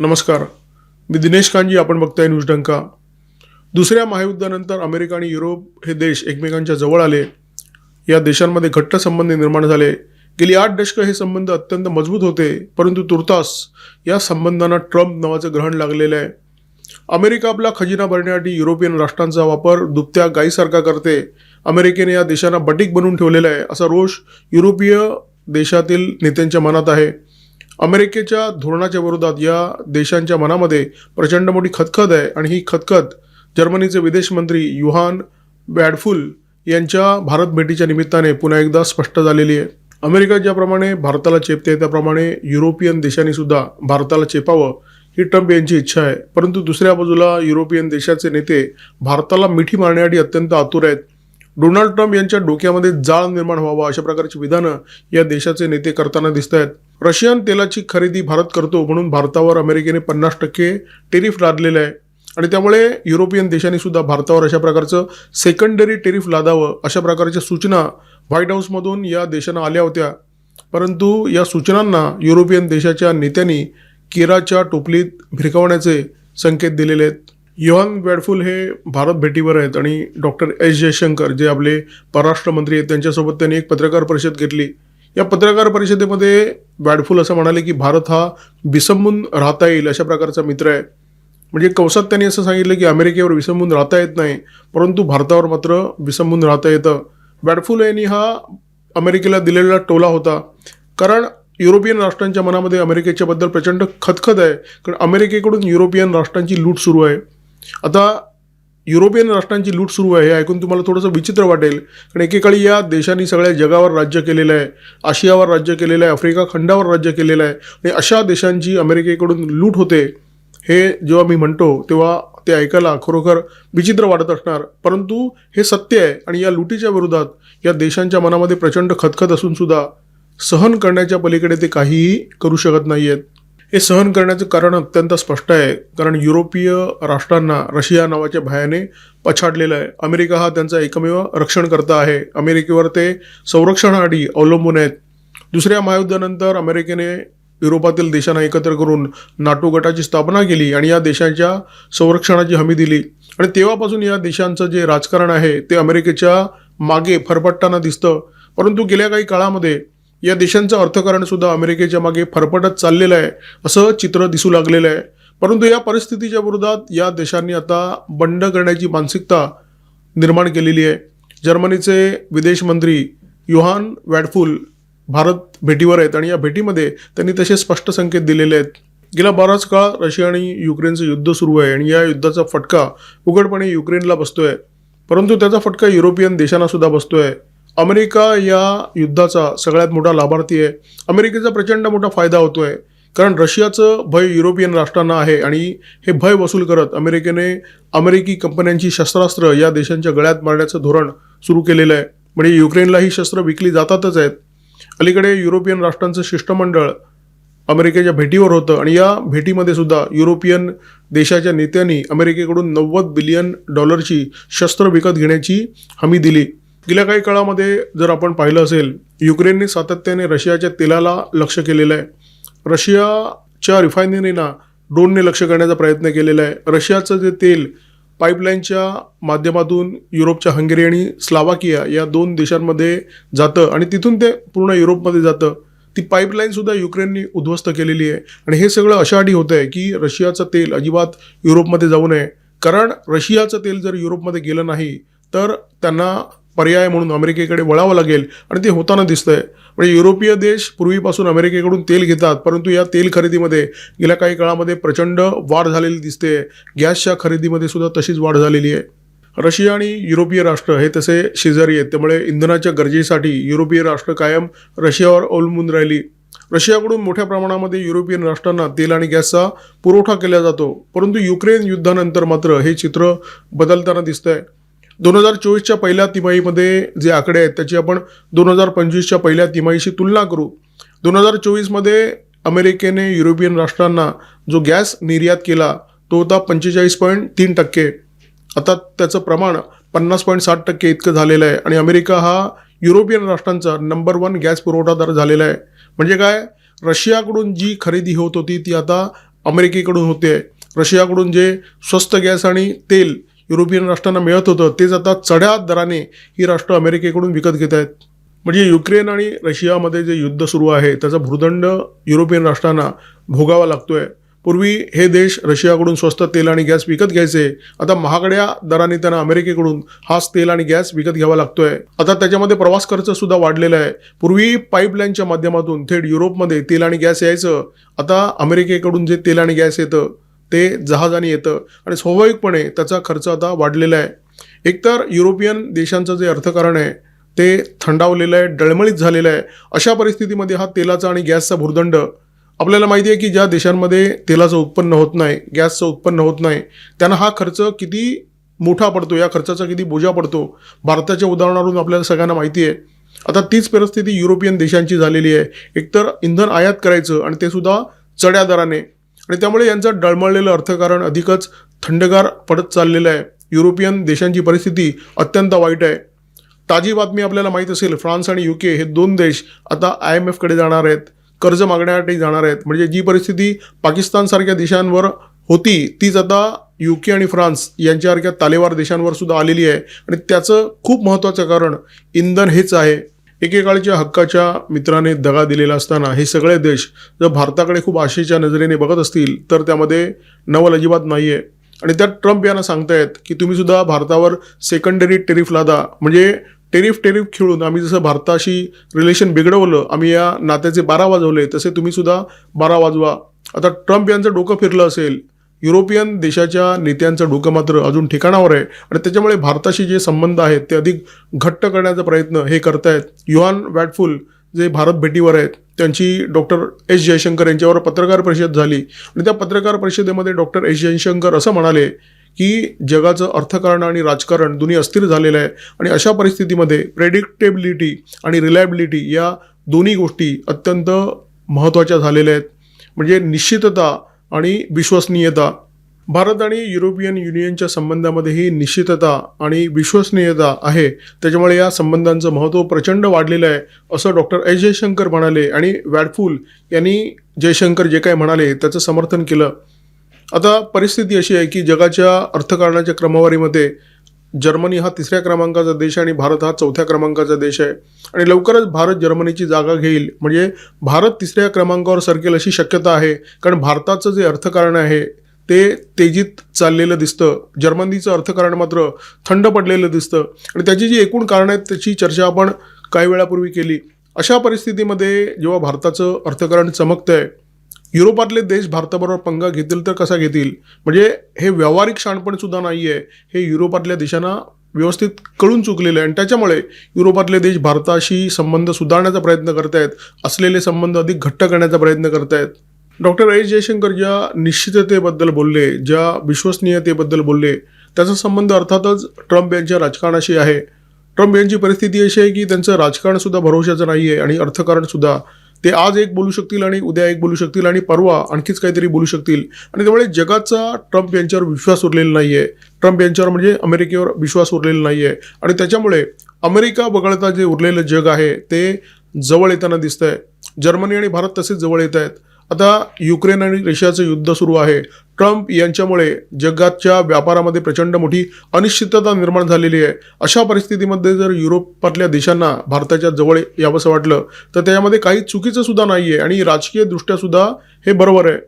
नमस्कार. मी दिनेश कांजी आपण बघताय न्यूज डंका. दुसऱ्या महायुद्धानंतर अमेरिका आणि युरोप हे देश एकमेकांच्या जवळ आले. या देशांमध्ये घट्ट संबंध निर्माण झाले. गेली आठ दशकं हे संबंध अत्यंत मजबूत होते परंतु तुर्तास या संबंधांना ट्रम्प नावाचं ग्रहण लागलेलं आहे. अमेरिका आपला खजिना भरण्यासाठी युरोपियन राष्ट्रांचा वापर दुभत्या गायीसारखा करते. अमेरिकेने या देशांना बटीक बनवून ठेवलेला आहे असा रोष युरोपीय देशातील नेत्यांच्या मनात आहे. अमेरिकेच्या धोरणाच्या विरोधात या देशांच्या मनामध्ये प्रचंड मोठी खतखत आहे आणि ही खतखत जर्मनीचे विदेश मंत्री युहान बॅडफुल यांच्या भारत भेटीच्या निमित्ताने पुन्हा एकदा स्पष्ट झालेली आहे. अमेरिका ज्याप्रमाणे भारताला चेपते त्याप्रमाणे युरोपियन देशांनी सुद्धा भारताला चेपावं ही ट्रम्प यांची इच्छा आहे. परंतु दुसऱ्या बाजूला युरोपियन देशाचे नेते भारताला मिठी मारण्यासाठी अत्यंत आतुर आहेत. डोनाल्ड ट्रम्प यांच्या डोक्यामध्ये जाळ निर्माण व्हावा अशा प्रकारची विधानं या देशाचे नेते करताना दिसत आहेत रशियन तेलाची खरेदी भारत करतो म्हणून भारतावर अमेरिकेने पन्नास टक्के टेरिफ लादलेलं आहे. आणि त्यामुळे युरोपियन देशांनी सुद्धा भारतावर अशा प्रकारचं सेकंडरी टेरिफ लादावं अशा प्रकारच्या सूचना व्हाईट हाऊसमधून या देशांना आल्या होत्या. परंतु या सूचनांना युरोपियन देशाच्या नेत्यांनी केराच्या टोपलीत भिरकावण्याचे संकेत दिलेले आहेत. योहान वॅडफुल हे भारत भेटीवर आहेत आणि डॉक्टर एस जयशंकर जे आपले परराष्ट्र मंत्री आहेत त्यांच्यासोबत त्यांनी एक पत्रकार परिषद घेतली. या पत्रकार परिषदेमध्ये बॅडफुल असं म्हणाले की भारत हा विसंबून राहता येईल अशा प्रकारचा मित्र आहे. म्हणजे कंसात त्यांनी असं सांगितलं की अमेरिकेवर विसंबून राहता येत नाही परंतु भारतावर मात्र विसंबून राहता येतं. बॅडफुल यांनी हा अमेरिकेला दिलेला टोला होता. कारण युरोपियन राष्ट्रांच्या मनामध्ये अमेरिकेच्याबद्दल प्रचंड खतखत आहे. कारण अमेरिकेकडून युरोपियन राष्ट्रांची लूट सुरू आहे. आता युरोपियन राष्ट्रांची लूट सुरू आहे हे ऐकून तुम्हाला थोडंसं विचित्र वाटेल. कारण एकेकाळी या देशांनी सगळ्या जगावर राज्य केलेलं आहे आशियावर राज्य केलेलं आहे आफ्रिका खंडावर राज्य केलेलं आहे आणि अशा देशांची अमेरिकेकडून लूट होते हे जेव्हा मी म्हणतो तेव्हा ते ऐकायला खरोखर विचित्र वाटत असणार. परंतु हे सत्य आहे आणि या लुटीच्या विरोधात या देशांच्या मनामध्ये प्रचंड खतखत असून सुद्धा सहन करण्याच्या पलीकडे ते काहीही करू शकत नाही आहेत हे सहन करण्याचं कारण अत्यंत स्पष्ट आहे. कारण युरोपीय राष्ट्रांना रशिया नावाच्या भयाने पछाडलेलं आहे. अमेरिका हा त्यांचा एकमेव रक्षणकर्ता आहे. अमेरिकेवर ते संरक्षणासाठी अवलंबून आहेत. दुसऱ्या महायुद्धानंतर अमेरिकेने युरोपातील देशांना एकत्र करून नाटो गटाची स्थापना केली आणि या देशांच्या संरक्षणाची हमी दिली. आणि तेव्हापासून या देशांचं जे राजकारण आहे ते अमेरिकेच्या मागे फरफटताना दिसतं. परंतु गेल्या काही काळामध्ये या देशांचं अर्थकारण सुद्धा अमेरिकेच्या मागे फरफटत चाललेलं आहे असं चित्र दिसू लागलेलं आहे. परंतु या परिस्थितीच्या विरोधात या देशांनी आता बंड करण्याची मानसिकता निर्माण केलेली आहे. जर्मनीचे विदेश मंत्री युहान वॅडफुल भारत भेटीवर आहेत आणि या भेटीमध्ये त्यांनी तसे स्पष्ट संकेत दिलेले आहेत. गेला बराच काळ रशिया आणि युक्रेनचं युद्ध सुरू आहे आणि या युद्धाचा फटका उघडपणे युक्रेनला बसतोय. परंतु त्याचा फटका युरोपियन देशांना सुद्धा बसतोय. अमेरिका या युद्धाचा सगळ्यात मोठा लाभार्थी आहे. अमेरिकेचा प्रचंड मोठा फायदा होतो आहे कारण रशियाचं भय युरोपियन राष्ट्रांना आहे आणि हे भय वसूल करत अमेरिकेने अमेरिकी कंपन्यांची शस्त्रास्त्र या देशांच्या गळ्यात मारण्याचं धोरण सुरू केलेलं आहे. म्हणजे युक्रेनला ही शस्त्र विकली जातातच आहेत. अलीकडे युरोपियन राष्ट्रांचं शिष्टमंडळ अमेरिकेच्या भेटीवर होतं आणि या भेटीमध्ये सुद्धा युरोपियन देशाच्या नेत्यांनी अमेरिकेकडून नव्वद बिलियन डॉलरची शस्त्र विकत घेण्याची हमी दिली. गेल्या काही काळामध्ये जर आपण पाहिलं असेल युक्रेनने सातत्याने रशियाच्या तेलाला लक्ष केलेलं आहे. रशियाच्या रिफायनरीना ड्रोनने लक्ष करण्याचा प्रयत्न केलेला आहे. रशियाचं जे तेल पाईपलाईनच्या माध्यमातून युरोपच्या हंगेरी आणि स्लावाकिया या दोन देशांमध्ये जातं आणि तिथून ते पूर्ण युरोपमध्ये जातं ती पाईपलाईनसुद्धा युक्रेनने उद्ध्वस्त केलेली आहे. आणि हे सगळं अशा अशासाठी होतं आहे की रशियाचं तेल अजिबात युरोपमध्ये जाऊ नये. कारण रशियाचं तेल जर युरोपमध्ये गेलं नाही तर त्यांना पर्याय म्हणून अमेरिकेकडे वळावं लागेल आणि ते होताना दिसतंय. म्हणजे युरोपीय देश पूर्वीपासून अमेरिकेकडून तेल घेतात परंतु या तेल खरेदीमध्ये गेल्या काही काळामध्ये प्रचंड वाढ झालेली दिसते. गॅसच्या खरेदीमध्ये सुद्धा तशीच वाढ झालेली आहे. रशिया आणि युरोपीय राष्ट्र हे तसे शेजारी आहेत. त्यामुळे इंधनाच्या गरजेसाठी युरोपीय राष्ट्र कायम रशियावर अवलंबून राहिली. रशियाकडून मोठ्या प्रमाणामध्ये युरोपियन राष्ट्रांना तेल आणि गॅसचा पुरवठा केला जातो. परंतु युक्रेन युद्धानंतर मात्र हे चित्र बदलताना दिसतंय. दोन हजार चोवीसच्या पहिल्या तिमाहीमध्ये जे आकडे आहेत त्याची आपण दोन हजार पंचवीसच्या पहिल्या तिमाहीशी तुलना करू. दोन हजार चोवीसमध्ये अमेरिकेने युरोपियन राष्ट्रांना जो गॅस निर्यात केला तो होता पंचेचाळीस पॉईंट तीन टक्के. आता त्याचं प्रमाण पन्नास पॉईंट साठ टक्के इतकं झालेलं आहे आणि अमेरिका हा युरोपियन राष्ट्रांचा नंबर वन गॅस पुरवठादार झालेला आहे. म्हणजे काय? रशियाकडून जी खरेदी होत होती ती आता अमेरिकेकडून होते. रशियाकडून जे स्वस्त गॅस आणि तेल युरोपियन राष्ट्रांना मिळत होतं. तेच आता चढ्या दराने ही राष्ट्र अमेरिकेकडून विकत घेत आहेत. म्हणजे युक्रेन आणि रशियामध्ये जे युद्ध सुरू आहे त्याचा भूर्दंड युरोपियन राष्ट्रांना भोगावा लागतोय. पूर्वी हे देश रशियाकडून स्वस्त तेल आणि गॅस विकत घ्यायचे. आता महागड्या दराने त्यांना अमेरिकेकडून हाच तेल आणि गॅस विकत घ्यावा लागतोय. आता त्याच्यामध्ये प्रवास खर्च सुद्धा वाढलेला आहे. पूर्वी पाईपलाईनच्या माध्यमातून थेट युरोपमध्ये तेल आणि गॅस यायचं. आता अमेरिकेकडून जे तेल आणि गॅस येतं ते जहाजाने येतं आणि स्वाभाविकपणे त्याचा खर्च आता वाढलेला आहे. एकतर युरोपियन देशांचं जे अर्थकारण आहे ते थंडावलेलं आहे डळमळीत झालेलं आहे. अशा परिस्थितीमध्ये हा तेलाचा आणि गॅसचा भुर्दंड आपल्याला माहिती आहे की ज्या देशांमध्ये तेलाचं उत्पन्न होत नाही गॅसचं उत्पन्न होत नाही त्यांना हा खर्च किती मोठा पडतो या खर्चाचा किती बोजा पडतो भारताच्या उदाहरणावरून आपल्याला सगळ्यांना माहिती आहे. आता तीच परिस्थिती युरोपियन देशांची झालेली आहे. एकतर इंधन आयात करायचं आणि ते सुद्धा चढ्या दराने आणि त्यामुळे यांचं डळमळलेलं अर्थकारण अधिकच थंडगार पडत चाललेलं आहे. युरोपियन देशांची परिस्थिती अत्यंत वाईट आहे. ताजी बातमी आपल्याला माहीत असेल फ्रान्स आणि युके हे दोन देश आता आय एम एफकडे जाणार आहेत कर्ज मागण्यासाठी जाणार आहेत. म्हणजे जी परिस्थिती पाकिस्तानसारख्या देशांवर होती तीच आता युके आणि फ्रान्स यांच्यासारख्या तालेवार देशांवर सुद्धा आलेली आहे. आणि त्याचं खूप महत्त्वाचं कारण इंधन हेच आहे. एकेकाळच्या हक्काच्या मित्राने दगा दिलेला असताना हे सगळे देश जर भारताकडे खूप आशेच्या नजरेने बघत असतील तर त्यामध्ये नवल अजिबात नाही आहे आणि त्यात ट्रम्प यांना सांगतायत की तुम्ही सुद्धा भारतावर सेकंडरी टेरिफ लादा. म्हणजे टेरिफ टेरिफ खेळून आम्ही जसं भारताशी रिलेशन बिघडवलं आम्ही या नात्याचे बारा वाजवले तसे तुम्ही सुद्धा बारा वाजवा. आता ट्रम्प यांचं डोकं फिरलं असेल युरोपियन देशाच्या नेत्यांचं डोकं मात्र अजून ठिकाणावर आहे. आणि त्याच्यामुळे भारताशी जे संबंध आहेत ते अधिक घट्ट करण्याचा प्रयत्न हे करतायत. युहान वॅटफुल जे भारत भेटीवर आहेत त्यांची डॉक्टर एस जयशंकर यांच्यावर पत्रकार परिषद झाली. आणि त्या पत्रकार परिषदेमध्ये डॉक्टर एस जयशंकर असं म्हणाले की जगाचं अर्थकारण आणि राजकारण दोन्ही अस्थिर झालेलं आहे आणि अशा परिस्थितीमध्ये प्रेडिक्टेबिलिटी आणि रिलायबिलिटी या दोन्ही गोष्टी अत्यंत महत्त्वाच्या झालेल्या आहेत. म्हणजे निश्चितता आणि विश्वसनीयता. भारत आणि युरोपियन युनियनच्या संबंधामध्ये ही निश्चितता आणि विश्वसनीयता आहे. त्याच्यामुळे या संबंधांचं महत्त्व प्रचंड वाढलेलं आहे असं डॉक्टर एस. जयशंकर म्हणाले आणि वॅडफुल यांनी जयशंकर जे काय म्हणाले त्याचं समर्थन केलं. आता परिस्थिती अशी आहे की जगाच्या अर्थकारणाच्या क्रमवारीमध्ये जर्मनी हा तिसऱ्या क्रमांकाचा देश आहे आणि भारत हा चौथ्या क्रमांकाचा देश आहे. आणि लवकरच भारत जर्मनीची जागा घेईल. म्हणजे भारत तिसऱ्या क्रमांकावर सरकेल अशी शक्यता आहे. कारण भारताचं जे अर्थकारण आहे ते तेजीत चाललेलं दिसतं. जर्मनीचं अर्थकारण मात्र थंड पडलेलं दिसतं. आणि त्याची जी एकूण कारणं आहेत त्याची चर्चा आपण काही वेळापूर्वी केली. अशा परिस्थितीमध्ये जेव्हा भारताचं अर्थकारण चमकतं आहे युरोपातले देश भारताबरोबर पंगा घेतील तर कसा घेतील? म्हणजे हे व्यावहारिक शाणपणसुद्धा नाही आहे हे युरोपातल्या देशांना व्यवस्थित कळून चुकलेलं आहे. आणि त्याच्यामुळे युरोपातले देश भारताशी संबंध सुधारण्याचा प्रयत्न करत आहेत असलेले संबंध अधिक घट्ट करण्याचा प्रयत्न करत आहेत डॉक्टर एस जयशंकर ज्या निश्चिततेबद्दल बोलले ज्या विश्वसनीयतेबद्दल बोलले त्याचा संबंध अर्थातच ट्रम्प यांच्या राजकारणाशी आहे. ट्रम्प यांची परिस्थिती अशी आहे की त्यांचं राजकारणसुद्धा भरोशाचं नाही आहे आणि अर्थकारणसुद्धा ते आज एक बोलू शकतील आणि उद्या एक बोलू शकतील आणि परवा आणखीच काहीतरी बोलू शकतील. आणि त्यामुळे जगाचा ट्रम्प यांच्यावर विश्वास उरलेला नाही आहे ट्रम्प यांच्यावर म्हणजे अमेरिकेवर विश्वास उरलेला नाही आहे आणि त्याच्यामुळे अमेरिका वगळता जे उरलेलं जग आहे ते जवळ येताना दिसतंय. आहे जर्मनी आणि भारत तसेच जवळ येत आहेत आता युक्रेन आणि रशियाचं युद्ध सुरू आहे. ट्रम्प यांच्यामुळे जगाच्या व्यापारामध्ये प्रचंड मोठी अनिश्चितता निर्माण झालेली आहे. अशा परिस्थितीमध्ये जर युरोपातल्या देशांना भारताच्या जवळ यावंसं वाटलं तर त्याच्यामध्ये काही चुकीचं सुद्धा नाही आहे आणि राजकीयदृष्ट्या सुद्धा हे बरोबर आहे.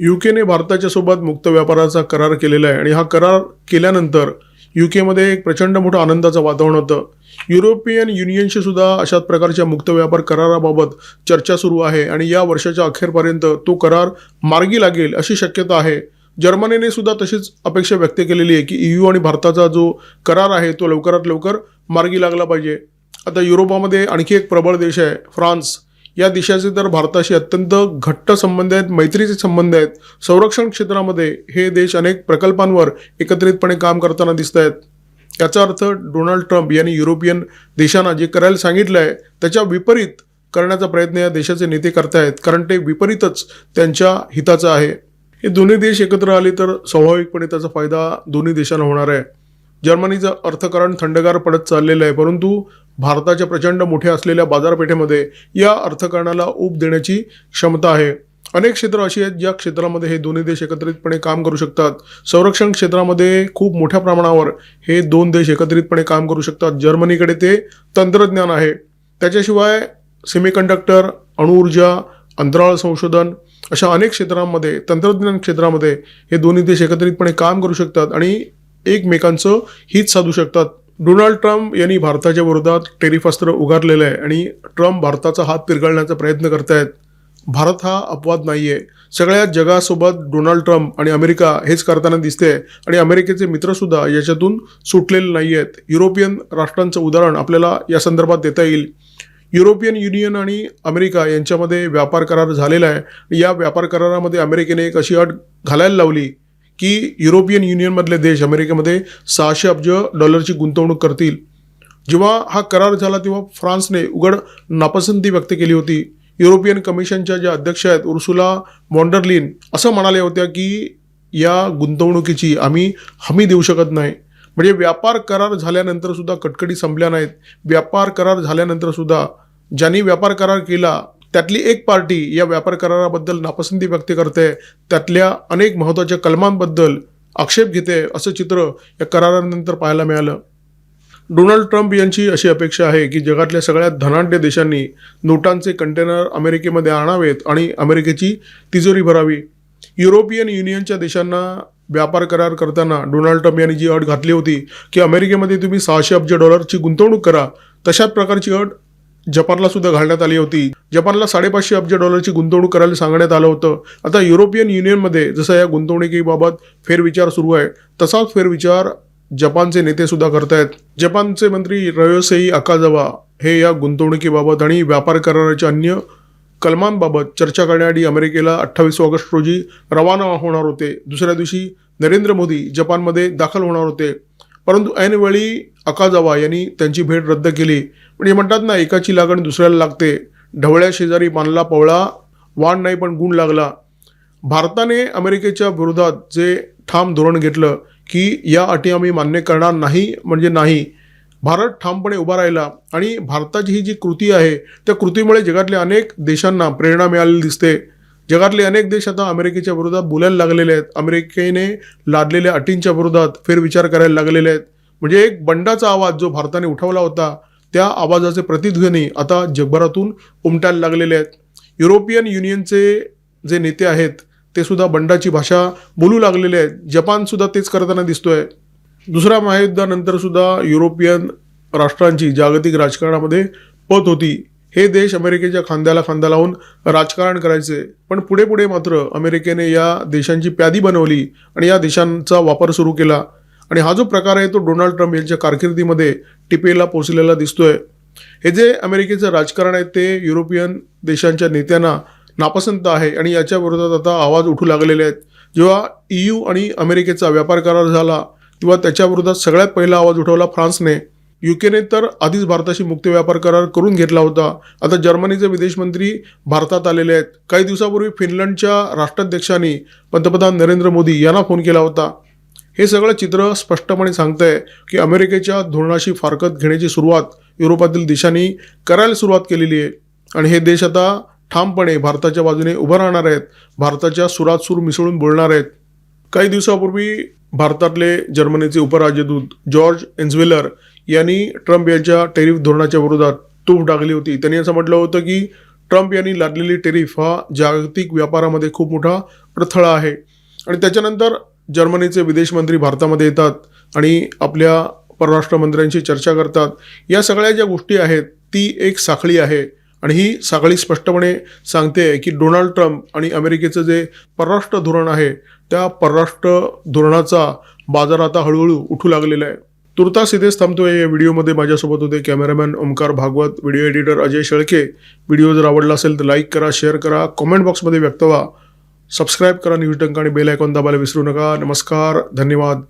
युकेने भारताच्या सोबत मुक्त व्यापाराचा करार केलेला आहे आणि हा करार केल्यानंतर युकेमध्ये एक प्रचंड मोठं आनंदाचं वातावरण होतं. युरोपियन युनियनशी सुद्धा अशा प्रकारच्या मुक्त व्यापार कराराबाबत चर्चा सुरू आहे आणि या वर्षाच्या अखेरपर्यंत तो करार मार्गी लागेल अशी शक्यता आहे. जर्मनीने सुद्धा तशीच अपेक्षा व्यक्त केलेली आहे की ईयू आणि भारताचा जो करार आहे तो लवकरात लवकर मार्गी लागला पाहिजे. आता युरोपामध्ये आणखी एक प्रबळ देश आहे फ्रान्स. या देशाचे तर भारताशी अत्यंत घट्ट संबंध आहेत मैत्रीचे संबंध आहेत. संरक्षण क्षेत्रामध्ये हे देश अनेक प्रकल्पांवर एकत्रितपणे काम करताना दिसत आहेत याचा अर्थ डोनाल्ड ट्रम्प यांनी युरोपियन देशांना जे करायला सांगितलं आहे त्याच्या विपरीत करण्याचा प्रयत्न या देशाचे नेते करतायत कारण ते विपरीतच त्यांच्या हिताचं आहे. हे दोन्ही देश एकत्र आले तर स्वाभाविकपणे त्याचा फायदा दोन्ही देशांना होणार आहे. जर्मनीचं अर्थकारण थंडगार पडत चाललेलं आहे परंतु भारताच्या प्रचंड मोठ्या असलेल्या बाजारपेठेमध्ये या अर्थकारणाला ऊब देण्याची क्षमता आहे. अनेक क्षेत्र अशी आहेत ज्या क्षेत्रामध्ये हे दोन्ही देश एकत्रितपणे काम करू शकतात. संरक्षण क्षेत्रामध्ये खूप मोठ्या प्रमाणावर हे दोन देश एकत्रितपणे काम करू शकतात. जर्मनीकडे ते तंत्रज्ञान आहे. त्याच्याशिवाय सेमीकंडक्टर अणुऊर्जा अंतराळ संशोधन अशा अनेक क्षेत्रांमध्ये तंत्रज्ञान क्षेत्रामध्ये हे दोन्ही देश एकत्रितपणे काम करू शकतात आणि एकमेकांचं हित साधू शकतात. डोनाल्ड ट्रम्प यांनी भारताच्या विरोधात टेरिफ अस्त्र उगारलेलं आहे आणि ट्रम्प भारताचा हात पिरगाळण्याचा प्रयत्न करतायत. भारत हा अपवाद नाही आहे सगळ्या जगासोबत डोनाल्ड ट्रम्प आणि अमेरिका हेच करताना दिसते आणि अमेरिकेचे मित्रसुद्धा याच्यातून सुटलेले नाही आहेत युरोपियन राष्ट्रांचं उदाहरण आपल्याला या संदर्भात देता येईल. युरोपियन युनियन आणि अमेरिका यांच्यामध्ये व्यापार करार झालेला आहे या व्यापार करारामध्ये अमेरिकेने एक अशी अट घालायला लावली की युरोपियन युनियनमधले देश अमेरिकेमध्ये सहाशे अब्ज डॉलरची गुंतवणूक करतील. जेव्हा हा करार झाला तेव्हा फ्रान्सने उघड नापसंती व्यक्त केली होती. युरोपियन कमिशनच्या ज्या अध्यक्ष आहेत उर्सुला मॉन्डरलिन असं म्हणाल्या होत्या की या गुंतवणुकीची आम्ही हमी देऊ शकत नाही. म्हणजे व्यापार करार झाल्यानंतर सुद्धा कटकटी संपल्या नाहीत. व्यापार करार झाल्यानंतर सुद्धा ज्यांनी व्यापार करार केला त्यातली एक पार्टी या व्यापार कराराबद्दल नापसंती व्यक्त करते त्यातल्या अनेक महत्त्वाच्या कलमांबद्दल आक्षेप घेते असं चित्र या करारानंतर पाहायला मिळालं. डोनाल्ड ट्रम्प यांची अशी अपेक्षा आहे की जगातल्या सगळ्यात धनाढ्य देशांनी नोटांचे कंटेनर अमेरिकेमध्ये आणावेत आणि अमेरिकेची तिजोरी भरावी. युरोपियन युनियनच्या देशांना व्यापार करार करताना डोनाल्ड ट्रम्प यांनी जी अट घातली होती की अमेरिकेमध्ये तुम्ही सहाशे अब्ज डॉलरची गुंतवणूक करा तशाच प्रकारची अट जपानला सुद्धा घालण्यात आली होती. जपानला साडेपाचशे अब्ज डॉलरची गुंतवणूक करायला सांगण्यात आलं होतं. आता युरोपियन युनियनमध्ये जसं या गुंतवणुकीबाबत फेरविचार सुरू आहे तसाच फेरविचार जपानचे नेते सुद्धा करतायत. जपानचे मंत्री रयोसेई अकाजावा हे या गुंतवणुकीबाबत आणि व्यापार कराराच्या अन्य कलमांबाबत चर्चा करण्यासाठी अमेरिकेला अठ्ठावीस ऑगस्ट रोजी रवाना होणार होते. दुसऱ्या दिवशी नरेंद्र मोदी जपानमध्ये दाखल होणार होते. परंतु ऐनवेळी अकाजावा यांनी त्यांची भेट रद्द केली. म्हणजे म्हणतात ना एकाची लागण दुसऱ्याला लागते. ढवळ्या शेजारी मानला पवळा वाण नाही पण गुण लागला. भारताने अमेरिकेच्या विरोधात जे ठाम धोरण घेतलं की या अटी आम्ही मान्य करणार नाही म्हणजे नाही. भारत ठामपणे उभा राहिला आणि भारताची ही जी कृती आहे त्या कृतीमुळे जगातल्या अनेक देशांना प्रेरणा मिळालेली दिसते. जगातले अनेक देश आता अमेरिकेच्या विरोधात बोलायला लागलेले आहेत. अमेरिकेने लादलेल्या अटींच्या विरोधात फेरविचार करायला लागलेले आहेत. म्हणजे एक बंडाचा आवाज जो भारताने उठवला होता त्या आवाजाचे प्रतिध्वनी आता जगभरातून उमटायला लागलेले आहेत. युरोपियन युनियनचे जे नेते आहेत ते सुद्धा बंडाची भाषा बोलू लागलेले आहेत. जपानसुद्धा तेच करताना दिसतोय. दुसऱ्या महायुद्धानंतर सुद्धा युरोपियन राष्ट्रांची जागतिक राजकारणामध्ये पत होती. हे देश अमेरिकेच्या खांद्याला खांदा लावून राजकारण करायचे. पण पुढे पुढे मात्र अमेरिकेने या देशांची प्यादी बनवली आणि या देशांचा वापर सुरू केला. आणि हा जो प्रकार आहे तो डोनाल्ड ट्रम्प यांच्या कारकिर्दीमध्ये टिपेला पोचलेला दिसतोय. हे जे अमेरिकेचं राजकारण आहे ते युरोपियन देशांच्या नेत्यांना नापसंत आहे आणि याच्या विरोधात आता आवाज उठू लागलेले आहेत. जेव्हा ईयू आणि अमेरिकेचा व्यापार करार झाला तेव्हा त्याच्याविरोधात सगळ्यात पहिला आवाज उठवला फ्रान्सने. युकेने तर आधीच भारताशी मुक्त व्यापार करार करून घेतला होता. आता जर्मनीचे विदेश मंत्री भारतात आलेले आहेत. काही दिवसापूर्वी फिनलंडच्या राष्ट्राध्यक्षांनी पंतप्रधान नरेंद्र मोदी यांना फोन केला होता. हे सगळं चित्र स्पष्टपणे सांगतंय की अमेरिकेच्या धोरणाशी फारकत घेण्याची सुरुवात युरोपातील देशांनी करायला सुरुवात केलेली आहे. आणि हे देश आता ठामपणे भारताच्या बाजूने उभं राहणार आहेत. भारताच्या सुरात सूर मिसळून बोलणार आहेत. काही दिवसापूर्वी भारतातले जर्मनीचे उपराजदूत जॉर्ज एन्झवेलर यांनी ट्रम्प यांच्या टेरिफ धोरणाच्या विरोधात तूफ टाकली होती. त्यांनी असं म्हटलं होतं की ट्रम्प यांनी लादलेली टेरिफ हा जागतिक व्यापारामध्ये खूप मोठा अडथळा आहे. आणि त्याच्यानंतर जर्मनीचे विदेश मंत्री भारतामध्ये येतात आणि आपल्या परराष्ट्र मंत्र्यांशी चर्चा करतात. या सगळ्या ज्या गोष्टी आहेत ती एक साखळी आहे. आणि ही सगळी स्पष्टपणे सांगते की डोनाल्ड ट्रम्प आणि अमेरिकेचं जे परराष्ट्र धोरण आहे त्या परराष्ट्र धोरणाचा बाजार आता हळूहळू उठू लागलेला आहे. तुर्तास इथेच थांबतोय. या व्हिडिओमध्ये माझ्यासोबत होते cameraman Omkar Bhagwat video editor Ajay Shelke. Video जर आवडला असेल तर लाईक करा शेअर करा कॉमेंट बॉक्समध्ये व्यक्त व्हा. सबस्क्राईब करा न्यूज टंक आणि बेल आयकॉन दाबायला विसरू नका. नमस्कार धन्यवाद.